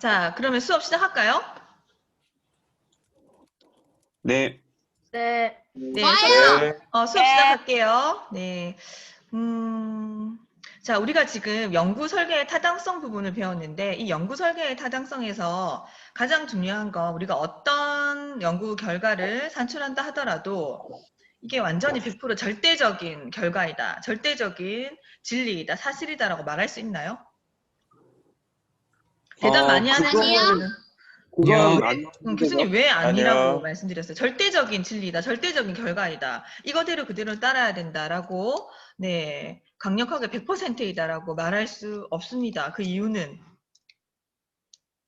자, 그러면 수업 시작할까요? 네. 네. 네, 좋아요. 네. 어, 수업 시작할게요. 네. 음, 자, 우리가 지금 연구 설계의 타당성 부분을 배웠는데, 이 연구 설계의 타당성에서 가장 중요한 건 우리가 어떤 연구 결과를 산출한다 하더라도 이게 완전히 100% 절대적인 결과이다, 절대적인 진리이다, 사실이다라고 말할 수 있나요? 대답 어, 많이 하는 그거는- 친구들은 그건 안 음, 교수님 왜 아니라고 아니요. 말씀드렸어요? 절대적인 진리다, 절대적인 결과이다. 이거대로 그대로 따라야 된다라고 네 강력하게 100%이다라고 말할 수 없습니다. 그 이유는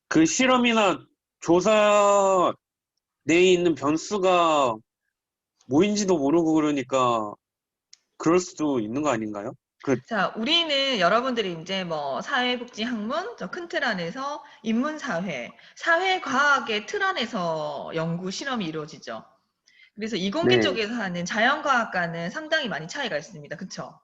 그 실험이나 조사 내에 있는 변수가 뭐인지도 모르고 그러니까 그럴 수도 있는 거 아닌가요? 자 우리는 여러분들이 이제 뭐 사회복지 학문 저 큰 틀 안에서 인문사회, 사회과학의 틀 안에서 연구 실험이 이루어지죠. 그래서 이공계 네. 쪽에서 하는 자연과학과는 상당히 많이 차이가 있습니다. 그렇죠?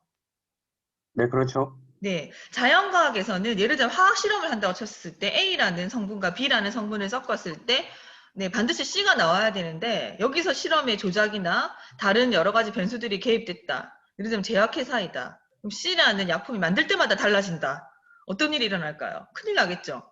네, 그렇죠. 네, 자연과학에서는 예를 들어 화학 실험을 한다고 쳤을 때 A라는 성분과 B라는 성분을 섞었을 때 네, 반드시 C가 나와야 되는데 여기서 실험의 조작이나 다른 여러 가지 변수들이 개입됐다. 예를 들면 제약회사이다. 그럼 C라는 약품이 만들 때마다 달라진다. 어떤 일이 일어날까요? 큰일 나겠죠.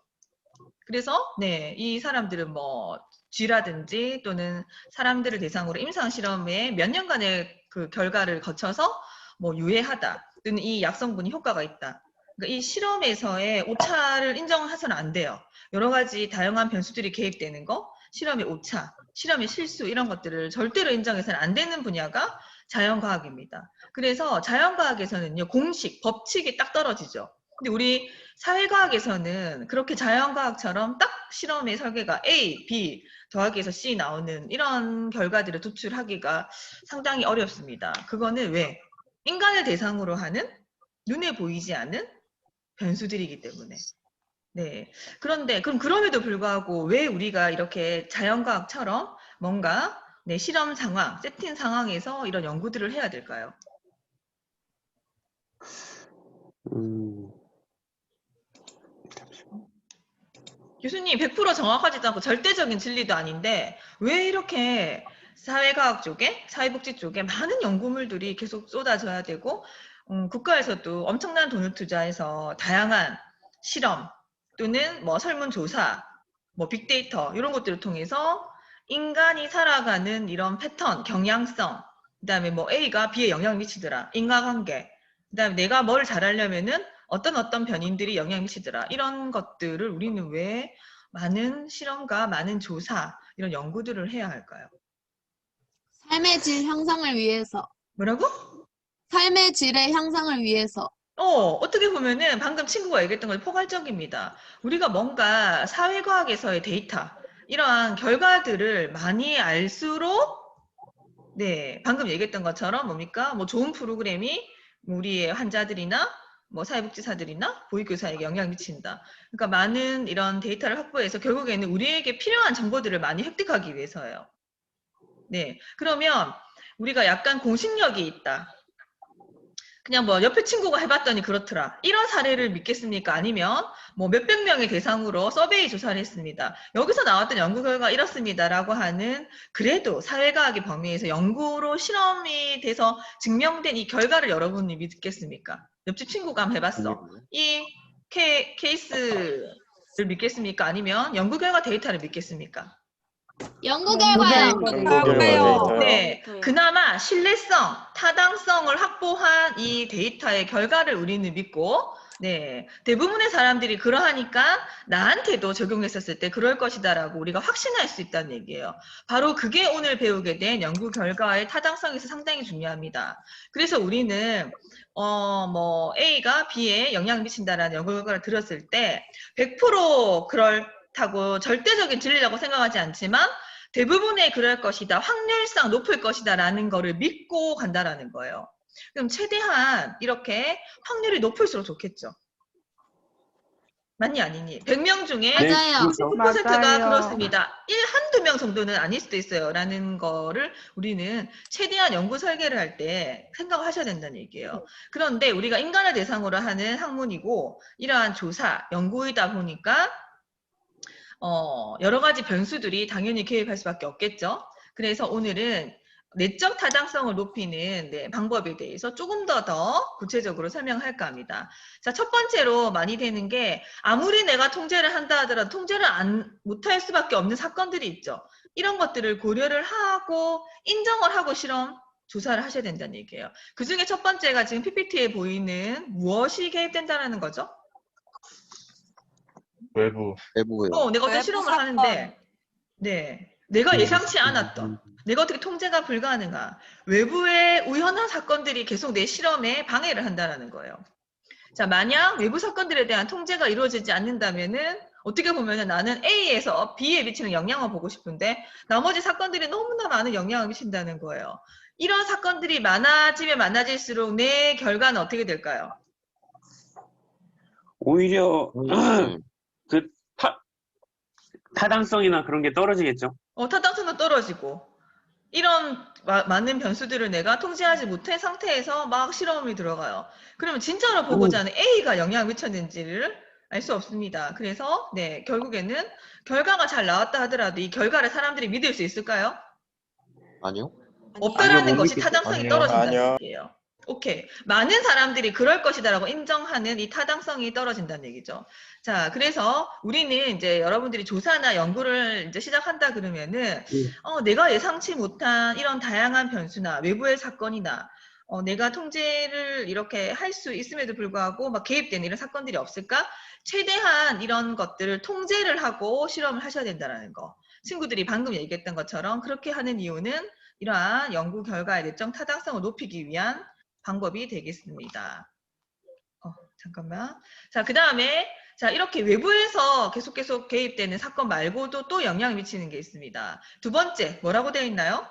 그래서 네, 이 사람들은 뭐 쥐라든지 또는 사람들을 대상으로 임상 실험에 몇 년간의 그 결과를 거쳐서 뭐 유해하다. 또는 이 약성분이 효과가 있다. 그러니까 이 실험에서의 오차를 인정해서는 안 돼요. 여러 가지 다양한 변수들이 개입되는 거, 실험의 오차, 실험의 실수 이런 것들을 절대로 인정해서는 안 되는 분야가 자연과학입니다. 그래서 자연과학에서는요 공식, 법칙이 딱 떨어지죠. 근데 우리 사회과학에서는 그렇게 자연과학처럼 딱 실험의 설계가 A, B 더하기 해서 C 나오는 이런 결과들을 도출하기가 상당히 어렵습니다. 그거는 왜? 인간을 대상으로 하는 눈에 보이지 않는 변수들이기 때문에. 네. 그런데 그럼 그럼에도 불구하고 왜 우리가 이렇게 자연과학처럼 뭔가 네, 실험 상황, 세팅 상황에서 이런 연구들을 해야 될까요? 음, 교수님 100% 정확하지도 않고 절대적인 진리도 아닌데 왜 이렇게 사회과학 쪽에 사회복지 쪽에 많은 연구물들이 계속 쏟아져야 되고 음, 국가에서도 엄청난 돈을 투자해서 다양한 실험 또는 뭐 설문조사 뭐 빅데이터 이런 것들을 통해서 인간이 살아가는 이런 패턴 경향성 그 다음에 뭐 A가 B에 영향을 미치더라 인과관계 그 다음에 내가 뭘 잘하려면은 어떤 어떤 변인들이 영향을 미치더라 이런 것들을 우리는 왜 많은 실험과 많은 조사 이런 연구들을 해야 할까요? 삶의 질 향상을 위해서. 뭐라고? 삶의 질의 향상을 위해서. 어, 어떻게 보면은 방금 친구가 얘기했던 건 포괄적입니다. 우리가 뭔가 사회과학에서의 데이터, 이러한 결과들을 많이 알수록, 네, 방금 얘기했던 것처럼 뭡니까? 뭐 좋은 프로그램이 우리의 환자들이나 뭐 사회복지사들이나 보육교사에게 영향을 미친다. 그러니까 많은 이런 데이터를 확보해서 결국에는 우리에게 필요한 정보들을 많이 획득하기 위해서예요. 네, 그러면 우리가 약간 공신력이 있다. 그냥 뭐 옆에 친구가 해봤더니 그렇더라. 이런 사례를 믿겠습니까? 아니면 뭐 몇백 명의 대상으로 서베이 조사를 했습니다. 여기서 나왔던 연구 결과 이렇습니다라고 하는 그래도 사회과학의 범위에서 연구로 실험이 돼서 증명된 이 결과를 여러분이 믿겠습니까? 옆집 친구가 한번 해봤어. 이 케, 케이스를 믿겠습니까? 아니면 연구 결과 데이터를 믿겠습니까? 연구 결과요. 결과요. 네, 그나마 신뢰성, 타당성을 확보한 이 데이터의 결과를 우리는 믿고, 네, 대부분의 사람들이 그러하니까 나한테도 적용했었을 때 그럴 것이다라고 우리가 확신할 수 있다는 얘기예요. 바로 그게 오늘 배우게 된 연구 결과의 타당성에서 상당히 중요합니다. 그래서 우리는 어, 뭐 A가 B에 영향을 미친다라는 연구 결과를 들었을 때 100% 그렇 다고 절대적인 진리라고 생각하지 않지만 대부분의 그럴 것이다. 확률상 높을 것이다 라는 거를 믿고 간다라는 거예요. 그럼 최대한 이렇게 확률이 높을수록 좋겠죠. 맞니 아니니? 100명 중에 네, 맞아요. 그렇죠. 10%가 맞아요. 그렇습니다. 1, 한두 명 정도는 아닐 수도 있어요. 라는 거를 우리는 최대한 연구 설계를 할 때 생각하셔야 된다는 얘기예요. 그런데 우리가 인간을 대상으로 하는 학문이고 이러한 조사, 연구이다 보니까 어, 여러 가지 변수들이 당연히 개입할 수밖에 없겠죠. 그래서 오늘은 내적 타당성을 높이는 네, 방법에 대해서 조금 더 더 구체적으로 설명할까 합니다. 자, 첫 번째로 많이 되는 게 아무리 내가 통제를 한다 하더라도 통제를 안, 못할 수밖에 없는 사건들이 있죠. 이런 것들을 고려를 하고 인정을 하고 실험 조사를 하셔야 된다는 얘기예요. 그 중에 첫 번째가 지금 PPT에 보이는 무엇이 개입된다는 거죠? 외부 외부요. 어, 내가 어떤 외부 실험을 사건. 하는데, 네. 내가 예상치 음, 않았던, 내가 어떻게 통제가 불가능한 외부의 우연한 사건들이 계속 내 실험에 방해를 한다는 거예요. 자, 만약 외부 사건들에 대한 통제가 이루어지지 않는다면은 어떻게 보면은 나는 A에서 B에 미치는 영향을 보고 싶은데 나머지 사건들이 너무나 많은 영향을 미친다는 거예요. 이런 사건들이 많아지면 많아질수록 내 결과는 어떻게 될까요? 오히려 음, 그 타, 타당성이나 그런 게 떨어지겠죠. 어, 타당성도 떨어지고 이런 마- 많은 변수들을 내가 통제하지 못한 상태에서 막 실험이 들어가요. 그러면 진짜로 보고자 하는 A가 영향을 미쳤는지를 알 수 없습니다. 그래서 네 결국에는 결과가 잘 나왔다 하더라도 이 결과를 사람들이 믿을 수 있을까요? 아니요. 없다라는 아니요, 못 것이 믿겠죠. 타당성이 아니요. 떨어진다는 아니요. 얘기예요. 오케이. 많은 사람들이 그럴 것이다라고 인정하는 이 타당성이 떨어진다는 얘기죠. 자, 그래서 우리는 이제 여러분들이 조사나 연구를 이제 시작한다 그러면은, 어, 내가 예상치 못한 이런 다양한 변수나 외부의 사건이나, 어, 내가 통제를 이렇게 할 수 있음에도 불구하고 막 개입되는 이런 사건들이 없을까? 최대한 이런 것들을 통제를 하고 실험을 하셔야 된다는 거. 친구들이 방금 얘기했던 것처럼 그렇게 하는 이유는 이러한 연구 결과의 내적 타당성을 높이기 위한 방법이 되겠습니다. 어, 잠깐만. 자, 그 다음에, 자, 이렇게 외부에서 계속 계속 개입되는 사건 말고도 또 영향을 미치는 게 있습니다. 두 번째, 뭐라고 되어 있나요?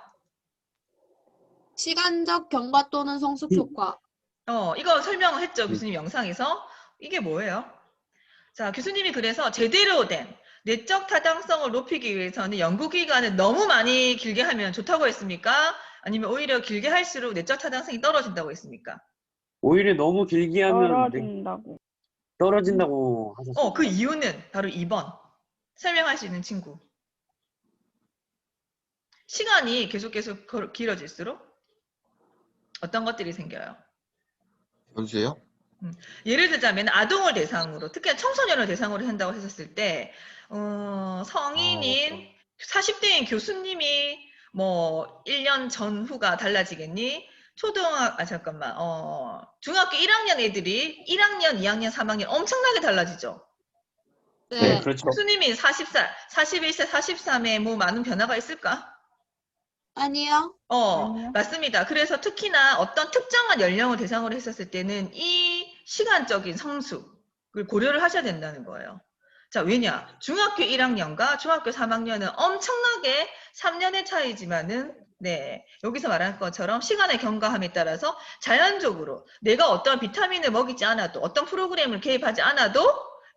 시간적 경과 또는 성숙 음. 효과. 어, 이거 설명을 했죠, 교수님 영상에서. 이게 뭐예요? 자, 교수님이 그래서 제대로 된 내적 타당성을 높이기 위해서는 연구기간을 너무 많이 길게 하면 좋다고 했습니까? 아니면 오히려 길게 할수록 내적 타당성이 떨어진다고 했습니까? 오히려 너무 길게 하면 내- 떨어진다고. 떨어진다고 하셨어요. 어, 그 이유는 바로 2번. 설명할 수 있는 친구. 시간이 계속 계속 걸- 길어질수록 어떤 것들이 생겨요? 변수요? 예를 들자면 아동을 대상으로, 특히 청소년을 대상으로 한다고 했었을 때, 어, 성인인 40대인 교수님이 뭐 1년 전후가 달라지겠니? 초등학, 아, 잠깐만, 어, 중학교 1학년 애들이 1학년, 2학년, 3학년 엄청나게 달라지죠? 네. 네. 그렇죠. 교수님이 40살, 41세, 43에 뭐 많은 변화가 있을까? 아니요. 어, 아니요. 맞습니다. 그래서 특히나 어떤 특정한 연령을 대상으로 했었을 때는 이 시간적인 성숙을 고려를 하셔야 된다는 거예요. 자, 왜냐? 중학교 1학년과 중학교 3학년은 엄청나게 3년의 차이지만은 네, 여기서 말한 것처럼 시간의 경과함에 따라서 자연적으로 내가 어떤 비타민을 먹이지 않아도 어떤 프로그램을 개입하지 않아도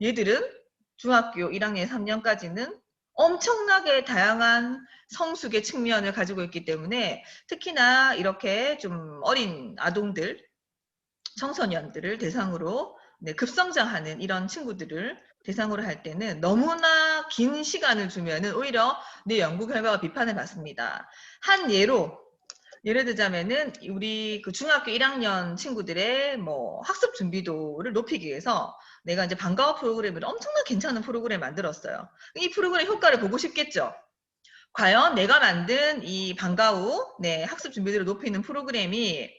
얘들은 중학교 1학년, 3년까지는 엄청나게 다양한 성숙의 측면을 가지고 있기 때문에 특히나 이렇게 좀 어린 아동들, 청소년들을 대상으로 네, 급성장하는 이런 친구들을 대상으로 할 때는 너무나 긴 시간을 주면은 오히려 내 연구 결과가 비판을 받습니다. 한 예로 예를 들자면은 우리 그 중학교 1학년 친구들의 뭐 학습 준비도를 높이기 위해서 내가 이제 방과후 프로그램을 엄청나 괜찮은 프로그램 만들었어요. 이 프로그램 효과를 보고 싶겠죠. 과연 내가 만든 이 방과후 네, 학습 준비도를 높이는 프로그램이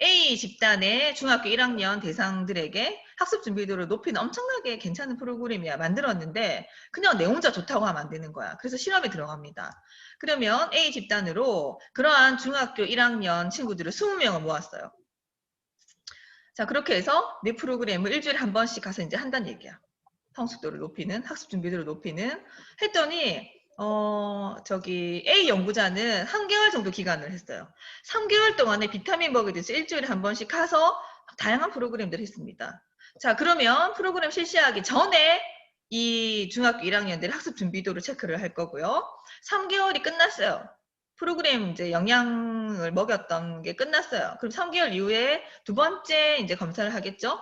A 집단의 중학교 1학년 대상들에게 학습 준비도를 높이는 엄청나게 괜찮은 프로그램이야 만들었는데 그냥 내 혼자 좋다고 하면 안 되는 거야. 그래서 실험에 들어갑니다. 그러면 A 집단으로 그러한 중학교 1학년 친구들을 20명을 모았어요. 자, 그렇게 해서 내 프로그램을 일주일에 한 번씩 가서 이제 한다는 얘기야. 성숙도를 높이는, 학습 준비도를 높이는. 했더니, 어, 저기, A 연구자는 한 개월 정도 기간을 했어요. 3개월 동안에 비타민 먹이듯이 일주일에 한 번씩 가서 다양한 프로그램들을 했습니다. 자, 그러면 프로그램 실시하기 전에 이 중학교 1학년들 학습 준비도를 체크를 할 거고요. 3개월이 끝났어요. 프로그램 이제 영양을 먹였던 게 끝났어요. 그럼 3개월 이후에 두 번째 이제 검사를 하겠죠?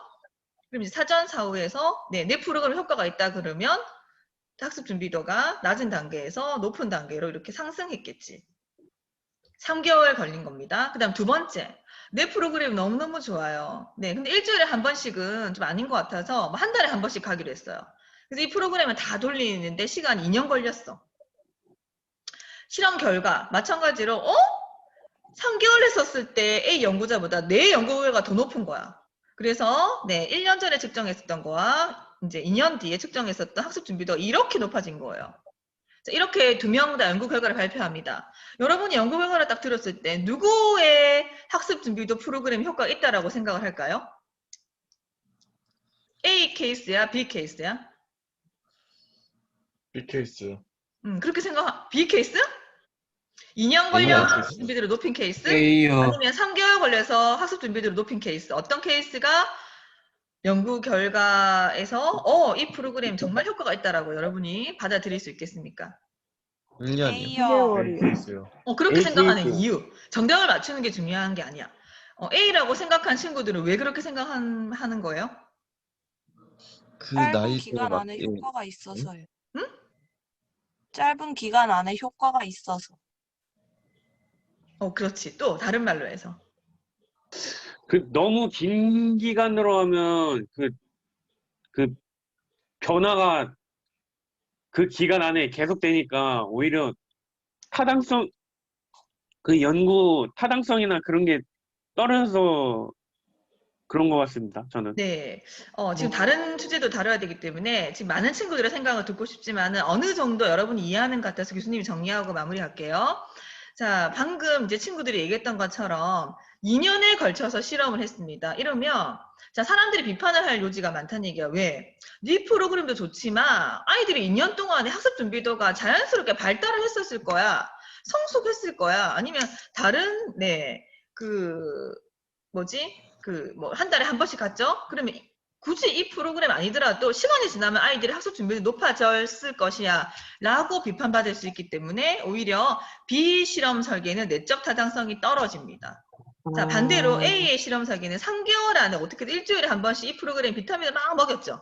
그럼 이제 사전 사후에서 네, 내 프로그램 효과가 있다 그러면 학습 준비도가 낮은 단계에서 높은 단계로 이렇게 상승했겠지. 3개월 걸린 겁니다. 그 다음 두 번째. 내 프로그램 너무너무 좋아요. 네. 근데 일주일에 한 번씩은 좀 아닌 것 같아서 뭐한 달에 한 번씩 가기로 했어요. 그래서 이 프로그램을 다 돌리는데 시간 2년 걸렸어. 실험 결과 마찬가지로 어? 3개월 했었을 때 A 연구자보다 내 연구 결과가 더 높은 거야. 그래서 네, 1년 전에 측정했었던 거와 이제 2년 뒤에 측정했었던 학습 준비도 이렇게 높아진 거예요. 자, 이렇게 두 명 다 연구 결과를 발표합니다. 여러분이 연구 결과를 딱 들었을 때 누구의 학습 준비도 프로그램 효과가 있다라고 생각을 할까요? A 케이스야, B 케이스야? 빅케이스. 음, 그렇게 생각, B 케이스? 2년 걸려. 학습 준비도를 높인 케이스? A요. 아니면 3개월 걸려서 학습 준비도를 높인 케이스. 어떤 케이스가 연구 결과에서 어, 이 프로그램 정말 효과가 있다라고 여러분이 받아들일 수 있겠습니까? 1년이요. 빅케이스요. 어, 그렇게 생각하는. 이유. 정답을 맞추는 게 중요한 게 아니야. 어, A라고 생각한 친구들은 왜 그렇게 생각하는 거예요? 그 짧은 나이 기간 안에 효과가 있어서요. 응? 짧은 기간 안에 효과가 있어서. 어, 그렇지. 또 다른 말로 해서. 그 너무 긴 기간으로 하면 그, 그 변화가 그 기간 안에 계속되니까 오히려 타당성, 그 연구 타당성이나 그런 게 떨어져서 그런 것 같습니다. 저는. 네. 어, 지금 다른 주제도 다뤄야 되기 때문에 지금 많은 친구들의 생각을 듣고 싶지만은 어느 정도 여러분이 이해하는 것 같아서 교수님이 정리하고 마무리할게요. 자, 방금 이제 친구들이 얘기했던 것처럼 2년에 걸쳐서 실험을 했습니다. 이러면 자, 사람들이 비판을 할 요지가 많다는 얘기야. 왜? 네 프로그램도 좋지만 아이들이 2년 동안에 학습 준비도가 자연스럽게 발달을 했었을 거야. 성숙했을 거야. 아니면 다른 네. 그 뭐지? 그 뭐 한 달에 한 번씩 갔죠? 그러면 이- 굳이 이 프로그램 아니더라도 시간이 지나면 아이들의 학습 준비도 높아졌을 것이야 라고 비판받을 수 있기 때문에 오히려 비실험 설계는 내적 타당성이 떨어집니다. 자 반대로 A의 실험 설계는 3개월 안에 어떻게든 일주일에 한 번씩 이 프로그램 비타민을 막 먹였죠.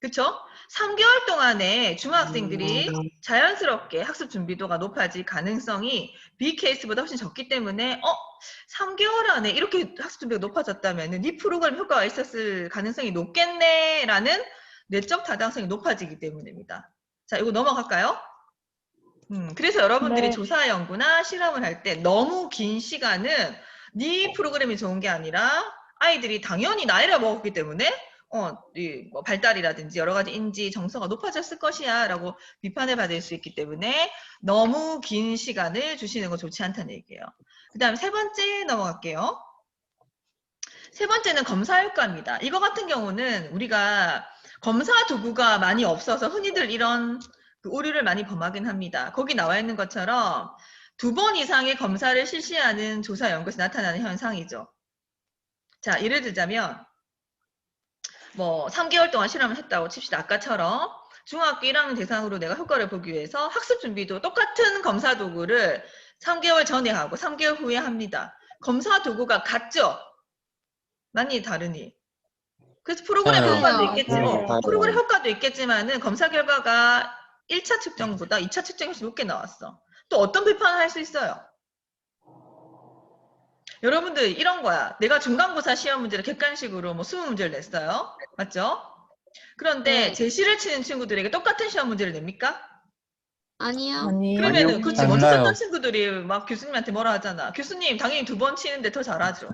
그쵸? 3개월 동안에 중학생들이 자연스럽게 학습 준비도가 높아질 가능성이 B 케이스보다 훨씬 적기 때문에 어 3개월 안에 이렇게 학습 준비가 높아졌다면 이 프로그램 효과가 있었을 가능성이 높겠네 라는 내적 타당성이 높아지기 때문입니다. 자, 이거 넘어갈까요? 음, 그래서 여러분들이 네. 조사 연구나 실험을 할 때 너무 긴 시간은 네 프로그램이 좋은 게 아니라 아이들이 당연히 나이를 먹었기 때문에 어, 이 뭐 발달이라든지 여러 가지 인지 정서가 높아졌을 것이야 라고 비판을 받을 수 있기 때문에 너무 긴 시간을 주시는 건 좋지 않다는 얘기예요. 그 다음 세 번째 넘어갈게요. 세 번째는 검사 효과입니다. 이거 같은 경우는 우리가 검사 도구가 많이 없어서 흔히들 이런 그 오류를 많이 범하긴 합니다. 거기 나와 있는 것처럼 두 번 이상의 검사를 실시하는 조사 연구에서 나타나는 현상이죠. 자, 예를 들자면 뭐 3개월 동안 실험을 했다고 칩시다. 아까처럼 중학교 1학년 대상으로 내가 효과를 보기 위해서 학습 준비도 똑같은 검사 도구를 3개월 전에 하고 3개월 후에 합니다. 검사 도구가 같죠? 많이 다르니. 그래서 프로그램 네. 효과도 아니요. 있겠지. 네, 어. 프로그램 효과도 있겠지만은 검사 결과가 1차 측정보다 2차 측정이 훨씬 높게 나왔어. 또 어떤 비판을 할 수 있어요? 여러분들 이런 거야. 내가 중간고사 시험 문제를 객관식으로 뭐 20문제를 냈어요. 맞죠? 그런데 네. 제시를 치는 친구들에게 똑같은 시험 문제를 냅니까? 아니요. 그러면은 아니요. 그치 먼저 달라요. 썼던 친구들이 막 교수님한테 뭐라 하잖아. 교수님 당연히 두 번 치는데 더 잘하죠.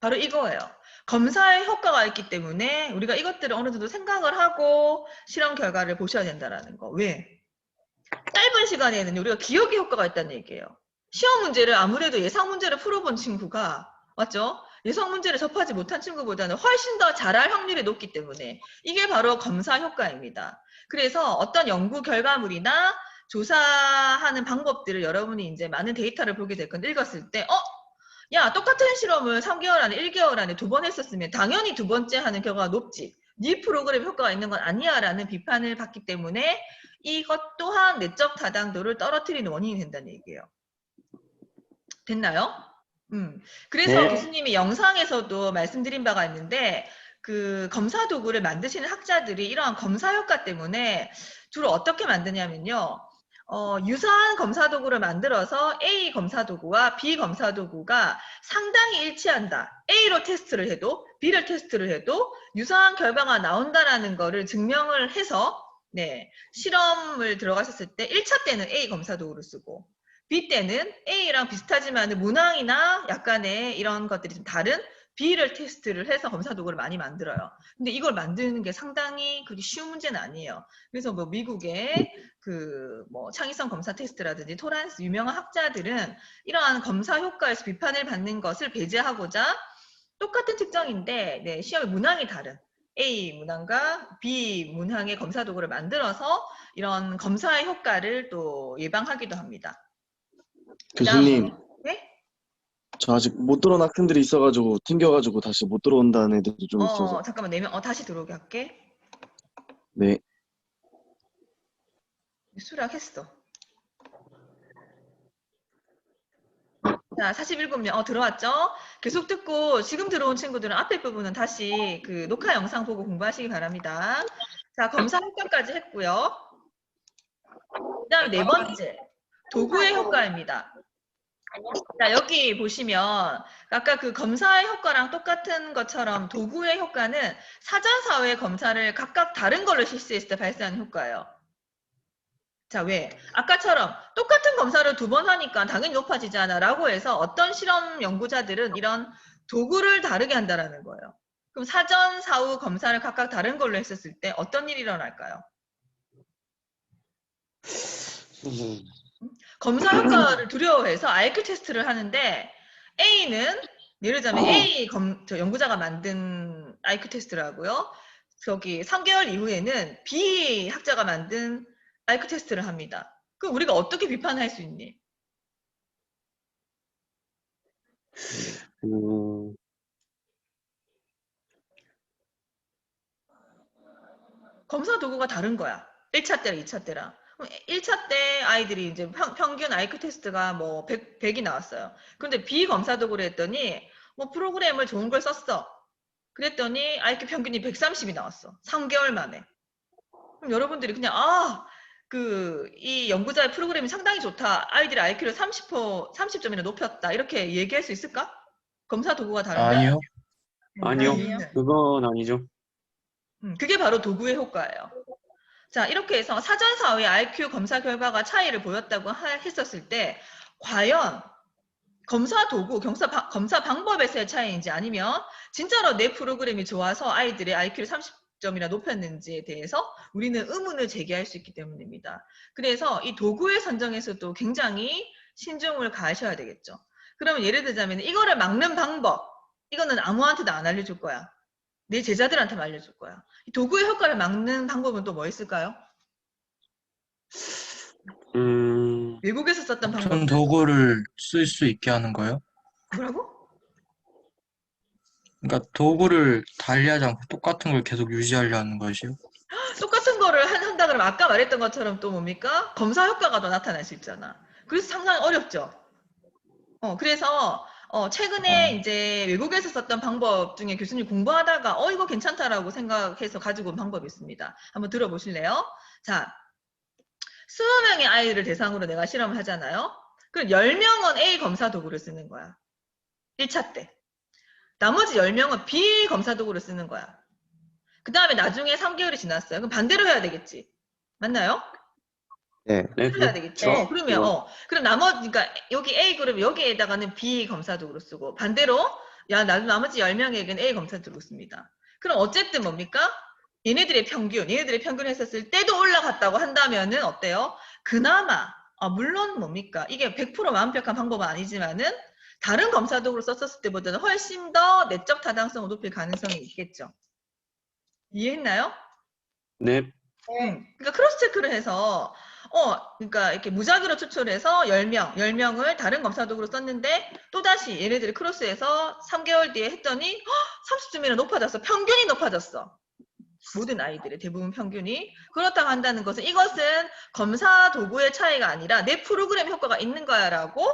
바로 이거예요. 검사의 효과가 있기 때문에 우리가 이것들을 어느 정도 생각을 하고 실험 결과를 보셔야 된다라는 거. 왜? 짧은 시간에는 우리가 기억의 효과가 있다는 얘기예요. 시험 문제를 아무래도 예상 문제를 풀어본 친구가 맞죠? 예상 문제를 접하지 못한 친구보다는 훨씬 더 잘할 확률이 높기 때문에 이게 바로 검사 효과입니다. 그래서 어떤 연구 결과물이나 조사하는 방법들을 여러분이 이제 많은 데이터를 보게 될 건데 읽었을 때, 어? 야, 똑같은 실험을 3개월 안에, 1개월 안에 두 번 했었으면 당연히 두 번째 하는 결과가 높지. 네 프로그램 효과가 있는 건 아니야 라는 비판을 받기 때문에 이것 또한 내적 타당도를 떨어뜨리는 원인이 된다는 얘기예요. 됐나요? 음. 그래서 네. 교수님이 영상에서도 말씀드린 바가 있는데 그 검사 도구를 만드시는 학자들이 이러한 검사 효과 때문에 주로 어떻게 만드냐면요. 어, 유사한 검사 도구를 만들어서 A 검사 도구와 B 검사 도구가 상당히 일치한다. A로 테스트를 해도 B를 테스트를 해도 유사한 결과가 나온다라는 거를 증명을 해서 네, 실험을 들어가셨을 때 1차 때는 A 검사 도구를 쓰고 B 때는 A랑 비슷하지만 문항이나 약간의 이런 것들이 좀 다른 B를 테스트를 해서 검사 도구를 많이 만들어요. 근데 이걸 만드는 게 상당히 그렇게 쉬운 문제는 아니에요. 그래서 뭐 미국의 그 뭐 창의성 검사 테스트라든지 토란스 유명한 학자들은 이러한 검사 효과에서 비판을 받는 것을 배제하고자 똑같은 특정인데 네, 시험의 문항이 다른 A 문항과 B 문항의 검사 도구를 만들어서 이런 검사의 효과를 또 예방하기도 합니다. 교수님, 네? 저 아직 못 들어온 학생들이 있어가지고 튕겨가지고 다시 못 들어온다는 애들이 좀 있어서. 어, 잠깐만, 네 명, 어, 다시 들어오게 할게. 네. 수락했어. 자, 47명, 어, 들어왔죠? 계속 듣고, 지금 들어온 친구들은 앞에 부분은 다시 그 녹화 영상 보고 공부하시기 바랍니다. 자, 검사 효과까지 했고요. 그 다음에 네 번째, 도구의 효과입니다. 자, 여기 보시면, 아까 그 검사의 효과랑 똑같은 것처럼 도구의 효과는 사전사회 검사를 각각 다른 걸로 실시했을 때 발생하는 효과예요. 자, 왜? 아까처럼 똑같은 검사를 두 번 하니까 당연히 높아지잖아 라고 해서 어떤 실험 연구자들은 이런 도구를 다르게 한다라는 거예요. 그럼 사전, 사후 검사를 각각 다른 걸로 했었을 때 어떤 일이 일어날까요? 음, 검사 효과를 두려워해서 IQ 테스트를 하는데 A는 예를 들자면 A 검, 저 연구자가 만든 IQ 테스트라고요. 저기 3개월 이후에는 B 학자가 만든 IQ 테스트를 합니다. 그럼 우리가 어떻게 비판할 수 있니? 음, 검사 도구가 다른 거야. 1차 때랑 2차 때랑. 1차 때 아이들이 이제 평, 균 IQ 테스트가 뭐 100, 100이 나왔어요. 그런데 B 검사 도구를 했더니 뭐 프로그램을 좋은 걸 썼어. 그랬더니 IQ 평균이 130이 나왔어. 3개월 만에. 그럼 여러분들이 그냥 아, 그 이 연구자의 프로그램이 상당히 좋다. 아이들의 IQ를 30% 30점이나 높였다. 이렇게 얘기할 수 있을까? 검사 도구가 다른데. 아니요. 음, 아니요. 아니에요. 그건 아니죠. 음, 그게 바로 도구의 효과예요. 자, 이렇게 해서 사전사회 IQ 검사 결과가 차이를 보였다고 하- 했었을 때, 과연 검사 도구, 검사, 바- 검사 방법에서의 차이인지 아니면 진짜로 내 프로그램이 좋아서 아이들의 IQ를 30점이나 높였는지에 대해서 우리는 의문을 제기할 수 있기 때문입니다. 그래서 이 도구의 선정에서도 굉장히 신중을 가하셔야 되겠죠. 그러면 예를 들자면 이거를 막는 방법, 이거는 아무한테도 안 알려줄 거야. 내 제자들한테만 알려줄 거야. 이 도구의 효과를 막는 방법은 또 뭐 있을까요? 음, 외국에서 썼던 방법. 같은 도구를 쓸 수 있게 하는 거예요? 뭐라고? 그러니까 도구를 달리하지 않고 똑같은 걸 계속 유지하려는 것이요? 똑같은 거를 한- 한다 그러면 아까 말했던 것처럼 또 뭡니까? 검사 효과가 더 나타날 수 있잖아. 그래서 상당히 어렵죠. 어, 그래서 어, 최근에 어. 이제 외국에서 썼던 방법 중에 교수님 공부하다가 어, 이거 괜찮다라고 생각해서 가지고 온 방법이 있습니다. 한번 들어보실래요? 자, 20명의 아이를 대상으로 내가 실험을 하잖아요. 그럼 10명은 A 검사 도구를 쓰는 거야. 1차 때. 나머지 10명은 B 검사 도구를 쓰는 거야. 그 다음에 나중에 3개월이 지났어요. 그럼 반대로 해야 되겠지. 맞나요? 네. 네, 해야 그, 되겠죠. 네. 그러면 어 그럼 나머지 그러니까 여기 A 그룹 여기에다가는 B 검사 도구로 쓰고 반대로 야 나, 나머지 10명에게는 A 검사 도구로 씁니다. 그럼 어쨌든 뭡니까? 얘네들의 평균, 얘네들의 평균 했었을 때도 올라갔다고 한다면은 어때요? 그나마 아, 물론 뭡니까? 이게 100% 완벽한 방법은 아니지만은 다른 검사 도구로 썼었을 때보다는 훨씬 더 내적 타당성을 높일 가능성이 있겠죠. 이해했나요? 네, 음, 그러니까 크로스 체크를 해서 어, 그러니까 이렇게 무작위로 추출해서 10명, 10명을 다른 검사 도구로 썼는데 또다시 얘네들이 크로스해서 3개월 뒤에 했더니 30점이나 높아졌어. 평균이 높아졌어. 모든 아이들의 대부분 평균이 그렇다고 한다는 것은 이것은 검사 도구의 차이가 아니라 내 프로그램 효과가 있는 거야라고